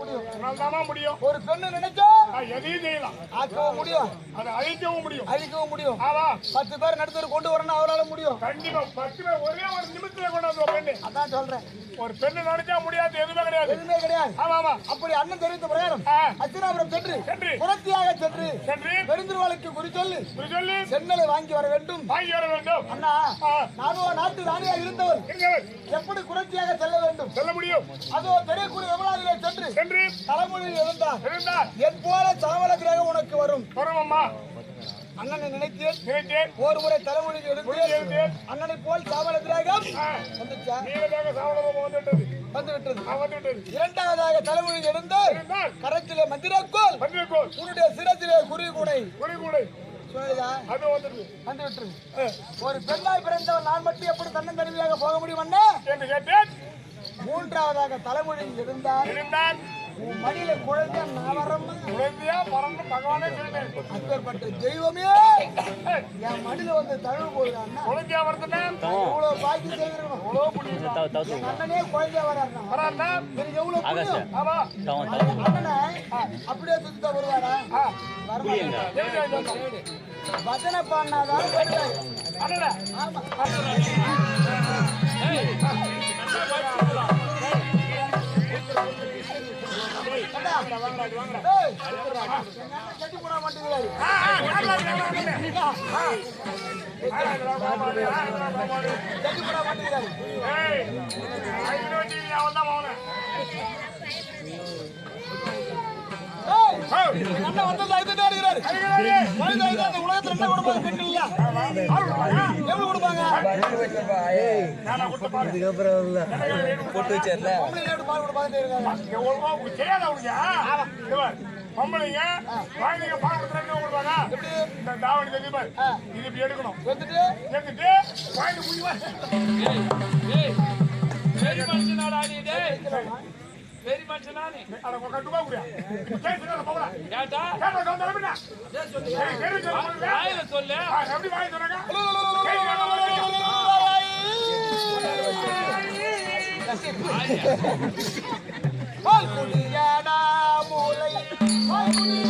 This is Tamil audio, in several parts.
முடியும். உன்னால்தாம்மா முடியும். ஒரு பெண்ணு நினைச்சா நான் எதையும் செய்யலாம். ஆக்கவும் முடியும். அதை அழிக்கவும் முடியும். அழிக்கவும் முடியும். ஆமா. பத்து பேர் நடுத்தர் கொண்டு வரணும் அவரால முடியும். கண்டிப்பா. பத்து பேர் ஒரே ஒரு நிமிஷத்துல கொண்டு வந்து ஒரு பெண்ணு அதான் சொல்றேன். ஒரு பெண்ணு நினைச்சா முடியாது எதுவுமே கிடையாது. எதுவுமே கிடையாது. ஆமா ஆமா. அப்படி அண்ணன் தெரிவித்த பிரகாரம் ஆ. அச்சினாபுரம் சென்று சென்று. புரட்சியாக சென்று சென்று. பெருந்திருவாளுக்கு குறி சொல்லி சென்னலை வாங்கி வர வேண்டும். வாங்கி வர வேண்டும். அண்ணா ஆ. நானும் நாட்டு ராணியா இருந்தவர். எப்படி புரட்சியாக செல்ல வேண்டும்? சொல்ல முடியும். அதோ தெரியக்கூடிய எவ்வளவு சென்று சென்று. தலைமொழியில் இருந்தார் இருந்தார் என் போல சாவல கிரகம் உனக்கு வரும். பருவம்மா அண்ணனை நினைத்தேன். நினைத்தேன். ஒரு முறை தலைமொழி எடுத்தேன். அண்ணனை போல் கிரகம் ஆ. வந்துச்சா? வந்துவிட்டது. வந்துவிட்டது. இரண்டாவதாக தலைமொழி எடுத்து இருந்தால் கரத்திலே மந்திரக்கோல் வந்திருக்கோம் உன்னுடைய சிரத்திலே குறி கூடை குடி கூடை சொல்லுதா அது வந்துடுது. வந்து விட்டது ஒரு பெண்ணாய் பிறந்தவன் நான் மட்டும் எப்படி தன்னந்தனிமையாக போக முடியும் அண்ணா? என்று கேட்டேன். மூன்றாவதாக தலைமொழி இருந்தால் இருந்தான் உன் மடியில குழந்தை நான் வரமா குழந்தையா பறந்து பகவானே சொல்லிட்டேன் அப்பேற்பட்ட தெய்வமே! என் மடியில வந்து தழுவு அண்ணா குழந்தையா வருதுன்னா இவ்வளவு பாக்கி செய்திருக்கணும். எவ்வளோ புண்ணியம். அண்ணனே குழந்தையா வராருண்ணா. வரான்னா எனக்கு எவ்வளவு புண்ணியம்? ஆமா. அண்ணனை அப்படியே சுத்தா வருவாரா? இது வந்தோம்? பஜனை பாடினாதான் வருவாரு. அண்ணா ஆமா. ஏய், இருக்கிறாரு. வயது ஆகுது, அந்த உலகத்துல என்ன கொடுப்பாங்க பெண் இல்லையா? எவ்வளவு கொடுப்பாங்க? போட்டு வச்சார்ல. பால் கொடுப்பாங்கன்னு இருக்காங்க. பொம்பளைங்க குழந்தைங்க பால் கொடுக்குறாங்க கொடுப்பாங்க? இந்த தாவணி தெரியுமா இது இப்படி எடுக்கணும். எடுத்துட்டு, எடுத்துட்டு குழந்தை முடிவா பெரிய மனுஷனாடா நீ டேய் பெரிய மனுஷனா நீ அட கட்டுமா குடியா கேட்டுங்க போகல கேட்டா கேட்டா கவுந்த அனுப்பினா சரி சரி சொல்லுங்க வாயில சொல்லு. எப்படி வாங்கி சொன்னாங்க? பால் குடியாடா மூளை, பால்.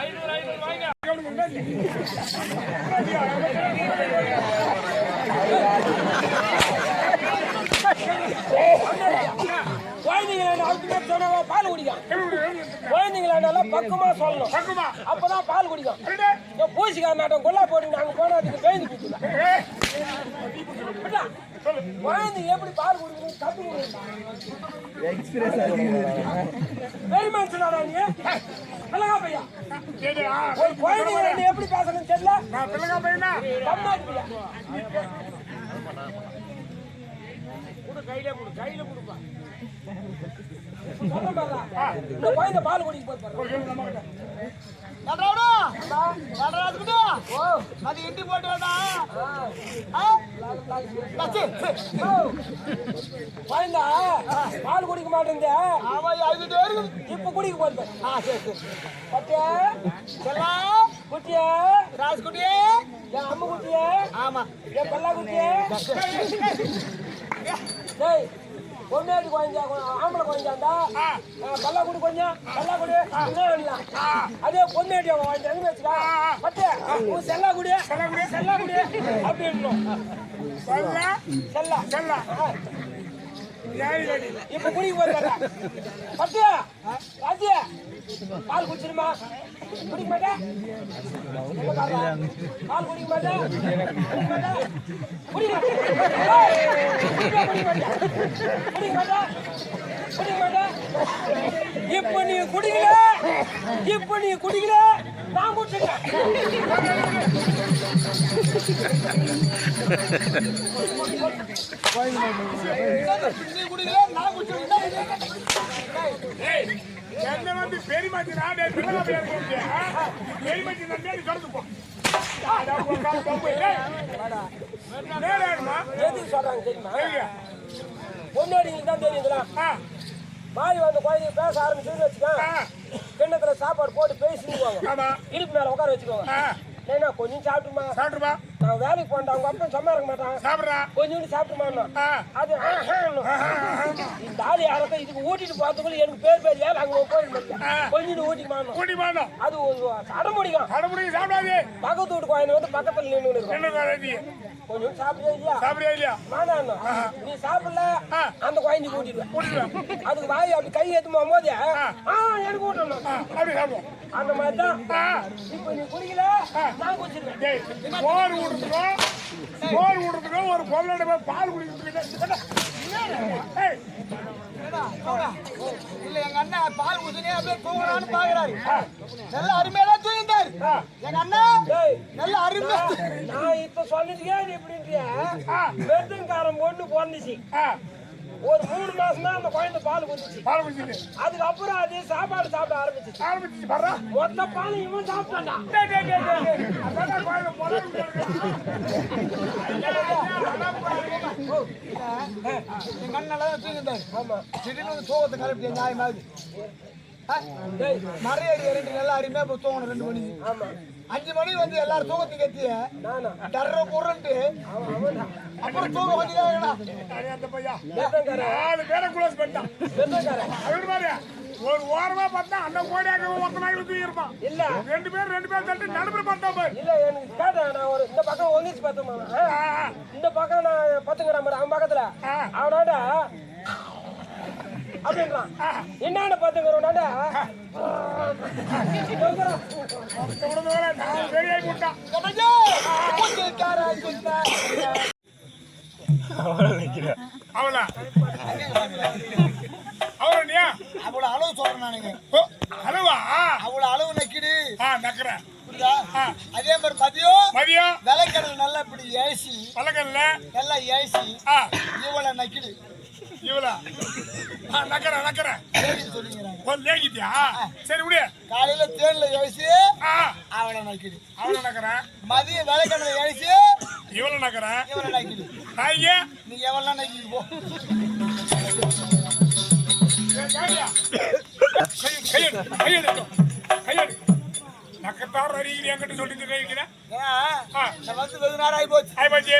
ஐநூறு ஐநூறு வாங்க குழந்தைங்கள பால் குடிக்கும் குழந்தைங்கள பக்கமா சொல்லணும் பக்குமா அப்பதான் பால் குடிக்கும் பூசிக்கார நாட்டம் கொல்லா போட்டு நாங்க போனா அதுக்கு பேஞ்சு குடிக்கலாம் குழந்தைங்க எப்படி பால் குடிக்கணும் கத்து வெரி மனுஷனாடா நீ அழகா பையா ஒரு குழந்தைங்க நீ எப்படி பேசணும் தெரியல நான் பிள்ளைங்க பையனா கம்மாடி பையா கொடு கையில கொடு கையில கொடுப்பா. இந்த குழந்தை பால் குடிக்க போய் பாரு நடராஜா, நடராஜுக்குட்டி, அது இண்டி போட்டு வேண்டா. குழந்தை பால் குடிக்க அவன் இருக்குது. இப்ப குடிக்க போறது. ஆ, சரி, சரி. பட்டியா? செல்லா, குட்டியா? ராஜ்குட்டியே. என் அம்மா குட்டியா? ஆமா. என் பல்லா குட்டியா? டேய் பொண்ணாடி குழந்தை ஆம்பளை குழந்தாண்டா பல்லா குடி கொஞ்சம். பல்லா குடி. அதே பொண்ணாடி குழந்தைன்னு வச்சுக்கா. பட்டு உன் செல்லா குடி. செல்லா குடி. அப்படின்னு சொல்ல செல்லா சொல்ல இப்ப குடிக்க போறா பட்டியா ராஜியா பால் குடிச்சிருமா குடிக்க மாட்டா பால் குடிக்க மாட்டா குடிக்க மாட்டா குடிக்க மாட்டா குடிக்க மாட்டா இப்ப நீ குடிக்கல இப்ப நீ குடிக்கல நான் குடிச்சிட்டேன் நீ குடிக்கல நான் என்ன வந்து பெரியமாச்சி நாடே பிள்ளை பேர் கொடுத்து, ஆ? பெரியமாச்சி நான் மேலே சொல்லுது போ. சொல்றாங்க தெரியுமா. பொண்ணாடிங்களுக்கு தான் தெரியுங்களா பாய் வந்து குழந்தைங்க பேச ஆரம்பிச்சுன்னு வச்சுக்கோ ஆ, கிண்ணத்துல சாப்பாடு போட்டு பேசிக்குவாங்க ஆமா. இடுப்பு மேல உட்கார வச்சுக்கோங்க ஏன்னா கொஞ்சம் சாப்பிட்டுமா சாப்பிட்டுப்பா. நான் வேலைக்கு போனேன் அவங்க அப்பா சும்மா இருக்க மாட்டான் சாப்பிடுறா. கொஞ்சோண்டு சாப்பிட்டுமா. அது. இந்த ஆளு யாரோ இதுக்கு ஊட்டிட்டு போறதுக்குள்ள எனக்கு பேர் பேர் ஏன் அங்க ஆ. கொஞ்சோண்டு ஊட்டிமானோம் கூட்டி போனோம். அது அடமுடிக்கும் கடைபிடிக்க சாப்பிடாதே. பக்கத்து வீட்டு குழந்தை வந்து பக்கத்துல நின்று கொஞ்சம் சாப்பிடுறியா இல்லையா? சாப்பிடுறியா இல்லையா? வேணாம் நீ சாப்பிடல. அந்த குழந்தை கூட்டிடுவேன். அதுக்கு வாய் அப்படி கை ஏத்தும் போது ஆ. எனக்கு ஊட்டணும் ஆ, அப்படியே சாப்பிடுவோம். அந்த மாதிரி தான் இப்போ நீ குடிக்கல நான் குடிச்சிருவேன். சோறு ஊட்டுறதுக்கும், சோறு ஊட்டுறதுக்கும் ஒரு பொருளோட போய் பால் ஏய், இல்ல எங்க அண்ணன் பால் குடிச்சுனே அப்படியே தூங்குறான்னு பாக்குறாரு. நல்ல அருமையா எங்க நல்ல நான் இப்ப சொன்னதுக்கே நீ இப்படின்றியா வெத்தங்காரம் பொண்ணு பிறந்துச்சு ஒரு மூணு மாசம் தான் அந்த குழந்தை பால் குடிச்சு பால். அதுக்கப்புறம் அது சாப்பாடு சாப்பிட பாருடா. மொத்த பால் இவன் சாப்பிட்டான்டா அண்ணன் நல்லா தூங்கிட்டாரு ஆமா திடீர்னு தூக்கத்தை கிளப்பி நியாயமாகுது ஆ? டேய் நிறைய அடி ரெண்டு நல்லா அருமையா போய் தூங்கணும் ரெண்டு மணிக்கு ஆமா. அஞ்சு மணிக்கு வந்து எல்லாரும் தூக்கத்துக்கு எத்திய நானா? டர்ற அவன்டா. அப்புறம் தூங்க. வெத்தங்காரன். நாலு பேரை close பண்ணிட்டான். வெத்தங்காரன். அவரு பாரு, ஒரு ஓரமா பார்த்தா அந்த கோடியாக ஒருத்தனாக தூக்கி இருப்பான். இல்ல. ரெண்டு பேர் ரெண்டு பேர் தள்ளி நடுப்புற பார்த்தா பாரு. இல்ல எனக்கு கேட்டேன் நான் ஒரு இந்த பக்கம் ஒங்கிச்சு பார்த்தோமா இந்த பக்கம் நான் பத்துங்கிறான் பாரு அவன் பக்கத்துல. அவனோட அப்படின்றான் என்னன்னு பாத்துக்கிறோம்டா இவ்வளவு தூரம் அவளா அவளா நீயா அவ்வளவு அளவு சொல்றேன் நானுங்க ஓ, அவ்வளவு அளவு நக்கிடு ஆ நக்கிறேன் புரியுதா? ஆ. அதே மாதிரி மதியம் மதியம். விலைக்கடல் நல்லா இப்படி ஏசி. பழக்கல்ல நல்லா ஏசி. ஆ. இவ்வளவு நக்கிடு. இவளா? ஆ நக்கிறேன் நக்கிறேன் லேகிட்டியா சரி விடு. காலையில தேன்ல ஏசி அவளை நக்கிடு. அவளை நக்கிறேன் மதியம் விலைக்கடல ஏசி இவளை நக்கிறேன் இவளை நக்கிடு. தாய்ங்க நீ எவ்வளவு நக்கி போ. கையெடு கையெடு கையெடு நக்கத்தார் அறிகிறீ என்கிட்ட சொல்லிட்டு நான் வந்து வெகு நேரம் ஆகி போச்சு. ஆய் பாஜி